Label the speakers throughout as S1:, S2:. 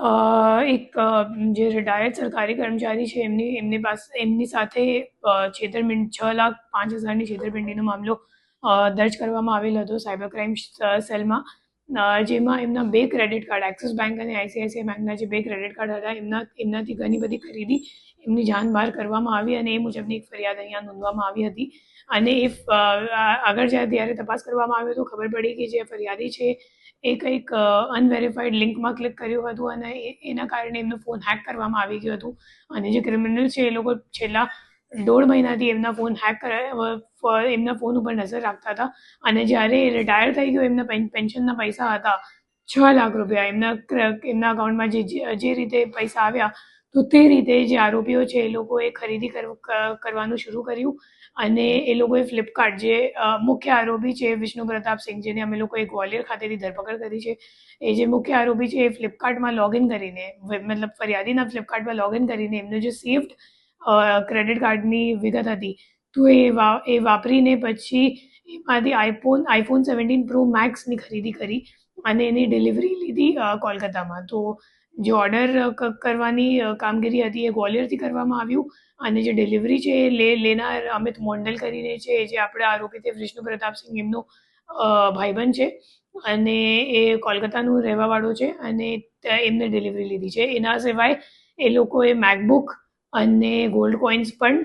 S1: એક જે રિટાયર્ડ સરકારી કર્મચારી છે, એમની એમની પાસે, એમની સાથે છેતરપિંડ, છ લાખ પાંચ હજારની છેતરપિંડીનો મામલો દર્જ કરવામાં આવેલ હતો સાયબર ક્રાઇમ સેલમાં. જેમાં એમના બે ક્રેડિટ કાર્ડ એક્સિસ બેંક અને આઈસીઆઈસીઆઈ બેંકના જે બે ક્રેડિટ કાર્ડ હતા, એમના, એમનાથી ઘણી બધી ખરીદી એમની જાન બહાર કરવામાં આવી અને એ મુજબની એક ફરિયાદ અહીંયા નોંધવામાં આવી હતી. અને એ આગળ જ્યારે, ત્યારે તપાસ કરવામાં આવ્યો તો ખબર પડી કે જે ફરિયાદી છે, એ કંઈક અનવેરીફાઈડ લિંકમાં ક્લિક કર્યું હતું અને એના કારણે એમનો ફોન હેક કરવામાં આવી ગયો હતો. અને જે ક્રિમિનલ છે, એ લોકો છેલ્લા દોઢ મહિનાથી એમના ફોન હેક એમના ફોન ઉપર નજર રાખતા હતા. અને જ્યારે રિટાયર થઈ ગયો, એમના પેન્શનના પૈસા હતા, છ લાખ રૂપિયા એમના એમના અકાઉન્ટમાં જે- જે રીતે પૈસા આવ્યા, તો તે રીતે જે આરોપીઓ છે, એ લોકોએ ખરીદી કરવાનું શરૂ કર્યું. અને એ લોકોએ ફ્લિપકાર્ટ જે મુખ્ય આરોપી છે, વિષ્ણુ પ્રતાપ સિંહ, જેને અમે લોકોએ ગ્વાલિયર ખાતેથી ધરપકડ કરી છે, એ જે મુખ્ય આરોપી છે, એ ફ્લિપકાર્ટમાં લોગિન કરીને, મતલબ ફરિયાદીના ફ્લિપકાર્ટમાં લોગિન કરીને એમનો જે સેફ્ડ ક્રેડિટ કાર્ડની વિગત હતી. તો એ વા, એ વાપરીને પછી એમાંથી આઈફોન આઈફોન સેવન્ટીન પ્રો મેક્સની ખરીદી કરી અને એની ડિલિવરી લીધી કોલકાતામાં. તો જે ઓર્ડર કરવાની કામગીરી હતી એ ગ્વાલિયરથી કરવામાં આવ્યું અને જે ડિલિવરી છે એ લે, લેનાર અમિત મોંડલ કરીને છે, જે આપણે આરોપી વિષ્ણુ પ્રતાપસિંહ એમનો ભાઈબંધ છે. અને એ કોલકાતાનું રહેવાવાળો છે અને એમને ડિલિવરી લીધી છે. એના સિવાય એ લોકોએ મેકબુક અને ગોલ્ડ કોઇન્સ પણ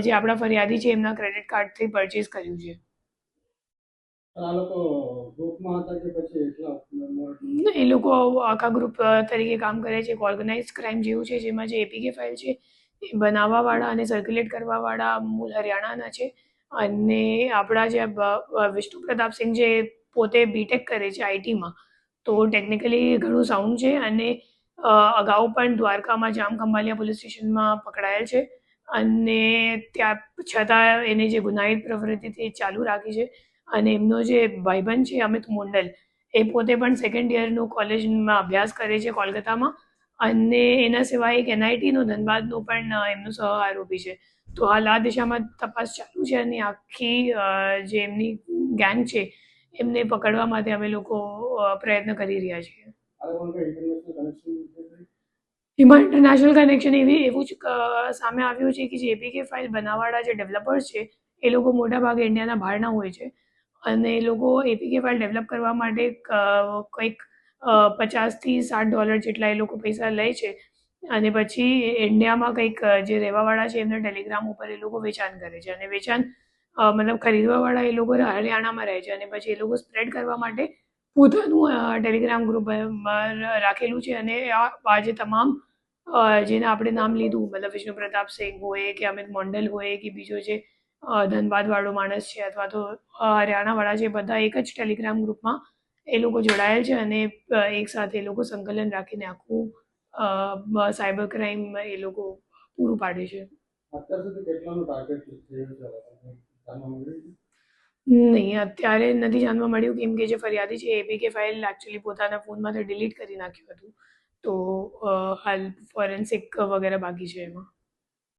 S1: જે આપણા ફરિયાદી છે એમના ક્રેડિટ કાર્ડથી પરચેઝ કર્યું છે? એ લોકો આખા ગ્રુપ તરીકે કામ કરે છે એક ઓર્ગેનાઇઝ ક્રાઇમ જેવું છે જેમાં જે એપીકે ફાઇલ છે એ બનાવવાવાળા અને સર્ક્યુલેટ કરવાવાળા મૂળ હરિયાણાના છે અને આપણા જે વિષ્ણુ પ્રતાપસિંહ જે પોતે બીટેક કરે છે આઈટીમાં તો ટેકનિકલી ઘણું સાઉન્ડ છે અને અગાઉ પણ દ્વારકામાં જામખંભાલિયા પોલીસ સ્ટેશનમાં પકડાયેલ છે અને ત્યાં છતાં એને જે ગુનાહિત પ્રવૃત્તિ તે ચાલુ રાખી છે અને એમનો જે ભાઈબંધ છે અમિત મોંડલ એ પોતે પણ સેકન્ડ યરનું કોલેજમાં અભ્યાસ કરે છે કોલકાતામાં અને એના સિવાય એક એનઆઈટીનો ધનબાદનો પણ એમનું સહ આરોપી છે. તો હાલ આ દિશામાં તપાસ ચાલુ છે અને આખી જે એમની ગેંગ છે એમને પકડવા માટે અમે લોકો પ્રયત્ન કરી રહ્યા છીએ. એમાં ઇન્ટરનેશનલ કનેક્શન એવી એવું જ સામે આવ્યું છે કે જે એપીકે ફાઇલ બનાવવાળા જે ડેવલપર્સ છે એ લોકો મોટાભાગે ઇન્ડિયાના બહારના હોય છે. અને એ લોકો એપીકે ફાઇલ ડેવલપ કરવા માટે કંઈક પચાસથી સાઠ ડોલર જેટલા એ લોકો પૈસા લે છે. અને પછી ઇન્ડિયામાં કંઈક જે રહેવાવાળા છે એમને ટેલિગ્રામ ઉપર એ લોકો વેચાણ કરે છે. અને વેચાણ મતલબ ખરીદવાવાળા એ લોકો હરિયાણામાં રહે છે. અને પછી એ લોકો સ્પ્રેડ કરવા માટે પોતાનું ટેલિગ્રામ ગ્રુપ રાખેલું છે અને આ આ જે તમામ જેને આપણે નામ લીધું, મતલબ વિષ્ણુ પ્રતાપ સિંહ હોય કે અમિત મોંડલ હોય કે બીજો જે ધનબાદવાળો માણસ છે અથવા તો હરિયાણાવાળા છે, બધા એક જ ટેલિગ્રામ ગ્રુપમાં એ લોકો જોડાયેલ છે અને એક સાથે એ લોકો સંકલન રાખીને આખું સાયબર ક્રાઇમ એ લોકો પૂરું પાડે છે.
S2: અત્યાર સુધી કેટલાનું ટાર્ગેટ થયું છે આ લોકોનું? જાણવા મળ્યું છે?
S1: નહીં, અત્યારે નથી જાણવા મળ્યું કેમ કે જે ફરિયાદી છે એપીકે ફાઇલ એકચ્યુઅલી પોતાના ફોનમાંથી ડિલીટ કરી નાખ્યું હતું. તો હાલ ફોરેન્સિક વગેરે બાકી છે એમાં.